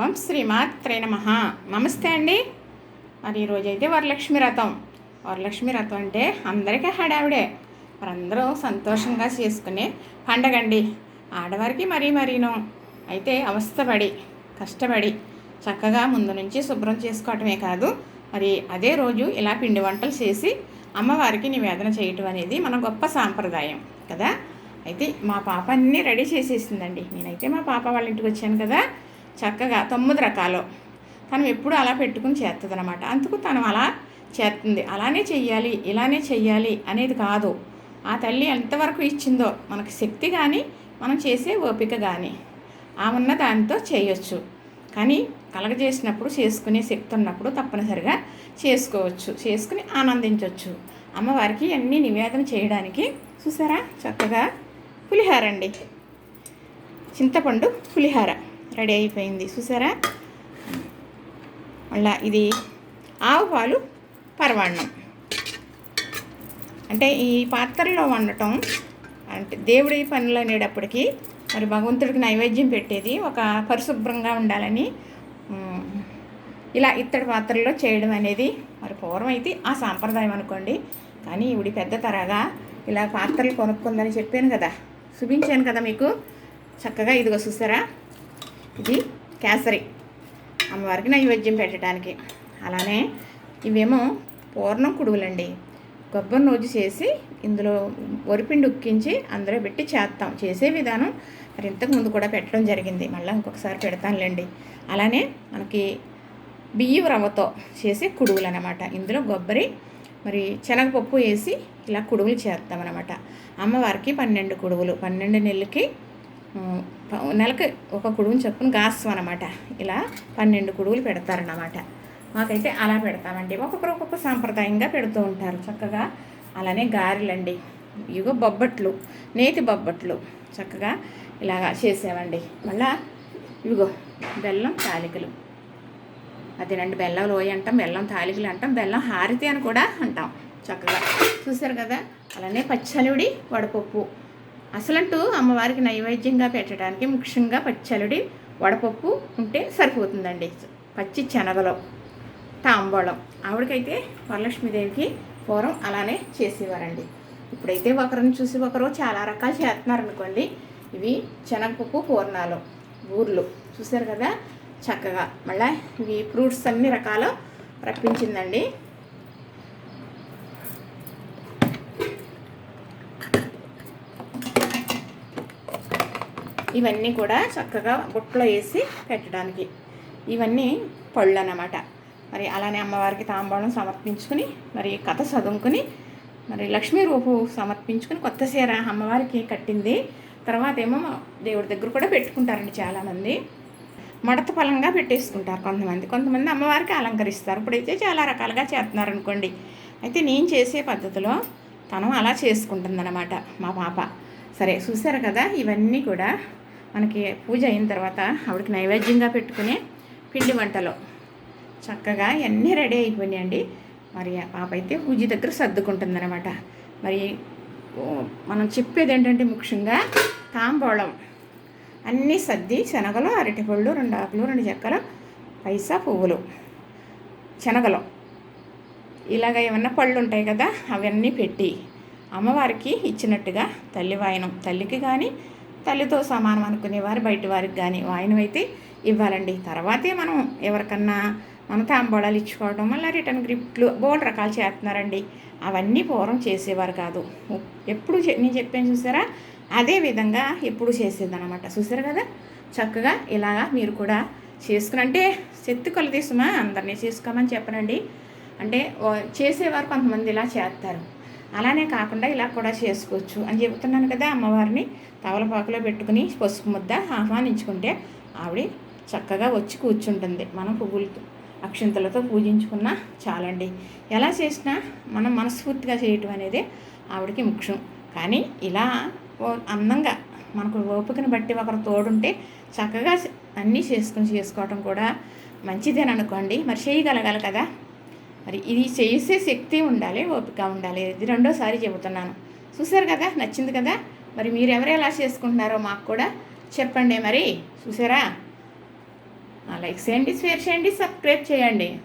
ఓం శ్రీమాత్రే నమ. నమస్తే అండి. మరి ఈరోజైతే వరలక్ష్మి రథం వరలక్ష్మి రథం అంటే అందరికీ హడావిడే. మరందరూ సంతోషంగా చేసుకునే పండగ అండి. ఆడవారికి మరీ మరీను. అయితే అవస్థపడి కష్టపడి చక్కగా ముందు నుంచి శుభ్రం చేసుకోవటమే కాదు మరి అదే రోజు ఇలా పిండి వంటలు చేసి అమ్మవారికి నివేదన చేయటం అనేది మన గొప్ప సాంప్రదాయం కదా? అయితే మా పాప అన్నీ రెడీ చేసేసిందండి. నేనైతే మా పాప వాళ్ళ ఇంటికి వచ్చాను కదా. చక్కగా తొమ్మిది రకాలు. తను ఎప్పుడు అలా పెట్టుకుని చేస్తుంది అనమాట అందుకు తను అలా చేస్తుంది అలానే చెయ్యాలి ఇలానే చెయ్యాలి అనేది కాదు. ఆ తల్లి ఎంతవరకు ఇచ్చిందో మనకు శక్తి కానీ మనం చేసే ఓపిక కానీ ఆ ఉన్న దానితో చేయొచ్చు. కానీ కలగజేసినప్పుడు చేసుకునే శక్తి ఉన్నప్పుడు తప్పనిసరిగా చేసుకోవచ్చు. చేసుకుని ఆనందించవచ్చు అమ్మవారికి అన్నీ నివేదన చేయడానికి చూసారా? చక్కగా పులిహార అండి చింతపండు పులిహార. రెడీ అయిపోయింది. చూసారా? మళ్ళా ఇది ఆవు పాలు పరవాన్నం అంటే ఈ పాత్రలో వండటం అంటే దేవుడి పనులు అనేటప్పటికీ మరి భగవంతుడికి నైవేద్యం పెట్టేది ఒక పరిశుభ్రంగా ఉండాలని ఇలా ఇత్తడి పాత్రల్లో చేయడం అనేది మరి పూర్వం అయితే ఆ సాంప్రదాయం అనుకోండి. కానీ ఇవిడి పెద్ద తరగా ఇలా పాత్రలు కొనుక్కుందని చెప్పాను కదా. చూపించాను కదా మీకు. చక్కగా ఇదిగో చూసారా? ఇది కేసరి. అమ్మవారికి నైవేద్యం పెట్టడానికి. అలానే ఇవేమో పూర్ణం కుడువులండి. కొబ్బరి నూజు చేసి ఇందులో వరిపిండి ఉక్కించి అందులో పెట్టి చేస్తాం చేసే విధానం మరి ఇంతకు ముందు కూడా పెట్టడం జరిగింది. మళ్ళీ ఇంకొకసారి పెడతానులేండి. అలానే మనకి బియ్యం రవ్వతో చేసే కుడువులు అనమాట ఇందులో కొబ్బరి మరి శనగపప్పు వేసి ఇలా కుడువులు చేస్తామన్నమాట అమ్మవారికి పన్నెండు కుడువులు. పన్నెండు నెలలకి నెలకి ఒక కుడువుని చొప్పున గాసం అనమాట ఇలా పన్నెండు కుడువులు పెడతారన్నమాట. మాకైతే అలా పెడతామండి. ఒక్కొక్కరు ఒక్కొక్క సాంప్రదాయంగా పెడుతూ ఉంటారు. చక్కగా అలానే గారెలండి. ఇగో బొబ్బట్లు నేతి బొబ్బట్లు చక్కగా ఇలాగా చేసామండి మళ్ళా ఇవిగో బెల్లం తాలికలు. అదేనండి బెల్లం లోయ అంటాం బెల్లం తాలికలు అంటాం బెల్లం హారితి అని కూడా అంటాం. చక్కగా చూసారు కదా? అలానే పచ్చలుడి వడపప్పు. అసలంటూ అమ్మవారికి నైవేద్యంగా పెట్టడానికి ముఖ్యంగా పచ్చలుడి వడపప్పు ఉంటే సరిపోతుందండి. పచ్చి శనగలో తాంబూలం. ఆవిడకైతే వరలక్ష్మీదేవికి పూర్వం అలానే చేసేవారండి. ఇప్పుడైతే ఒకరిని చూసి ఒకరు చాలా రకాలు చేస్తున్నారు అనుకోండి ఇవి శనగపప్పు పూర్ణాలు ఊర్లు చూసారు కదా? చక్కగా. మళ్ళీ ఇవి ఫ్రూట్స్ అన్ని రకాలు రప్పించిందండి. ఇవన్నీ కూడా చక్కగా బుట్టలో వేసి పెట్టడానికి. ఇవన్నీ పళ్ళు అన్నమాట మరి అలానే అమ్మవారికి తాంబూలం సమర్పించుకుని మరి కథ చదువుకుని మరి లక్ష్మీ రూపు సమర్పించుకుని కొత్త చీర అమ్మవారికి కట్టింది. తర్వాత ఏమో దేవుడి దగ్గర కూడా పెట్టుకుంటారండి చాలామంది. మడత ఫలంగా పెట్టేసుకుంటారు కొంతమంది. కొంతమంది అమ్మవారికి అలంకరిస్తారు. ఇప్పుడైతే చాలా రకాలుగా చేస్తున్నారు అనుకోండి అయితే నేను చేసే పద్ధతిలో తను అలా చేసుకుంటుందన్నమాట మా పాప. సరే చూసారు కదా? ఇవన్నీ కూడా మనకి పూజ అయిన తర్వాత ఆవిడకి నైవేద్యంగా పెట్టుకునే పిండి వంటలు. చక్కగా ఇవన్నీ రెడీ అయిపోయినాయండి. మరి పాప అయితే పూజ దగ్గర సర్దుకుంటుందన్నమాట. మరి మనం చెప్పేది ఏంటంటే ముఖ్యంగా తాంబూలం. అన్నీ సర్ది శనగలు అరటిపళ్ళు రెండు ఆకులు రెండు చెక్కలు పైసా పువ్వులు. శనగలు. ఇలాగ ఏమన్నా పళ్ళు ఉంటాయి కదా అవన్నీ పెట్టి అమ్మవారికి ఇచ్చినట్టుగా తల్లి వాయనం. తల్లికి కానీ తల్లితో సమానం అనుకునేవారు బయట వారికి కానీ వాయనం అయితే ఇవ్వాలండి. తర్వాతే మనం ఎవరికన్నా మన తాంబోళాలు ఇచ్చుకోవడం మళ్ళీ రిటర్న్ గిఫ్ట్లు బోల్డ్ రకాలు చేస్తున్నారండి. అవన్నీ పూర్వం చేసేవారు కాదు. ఎప్పుడు నేను చెప్పాను చూసారా? అదే విధంగా ఎప్పుడు చేసేదనమాట చూసారు కదా? చక్కగా ఇలాగా మీరు కూడా చేసుకుని అంటే శక్తి కొలతీసుమా అందరినీ చేసుకోమని చెప్పనండి. అంటే చేసేవారు కొంతమంది ఇలా చేస్తారు అలానే కాకుండా ఇలా కూడా చేసుకోవచ్చు. అని చెబుతున్నాను కదా అమ్మవారిని. తవలపాకులో పెట్టుకుని పసుపు ముద్ద ఆహ్వానించుకుంటే ఆవిడ చక్కగా వచ్చి కూర్చుంటుంది. మనం పువ్వులతో అక్షింతలతో పూజించుకున్నా చాలండి. ఎలా చేసినా మనం మనస్ఫూర్తిగా చేయటం అనేది ఆవిడకి ముఖ్యం. కానీ ఇలా ఓ- అందంగా మనకు ఓపికను బట్టి ఒకరు తోడుంటే చక్కగా అన్నీ చేసుకుని చేసుకోవటం కూడా మంచిదేననుకోండి. మరి చేయగలగాలి కదా. మరి ఇది చేసే శక్తి ఉండాలి ఓపిక ఉండాలి. ఇది రెండోసారి చెబుతున్నాను. చూసారు కదా? నచ్చింది కదా? మరి మీరు ఎవరు ఎలా చేసుకుంటున్నారో మాకు కూడా చెప్పండి మరి. చూసారా లైక్ చేయండి షేర్ చేయండి సబ్స్క్రైబ్ చేయండి.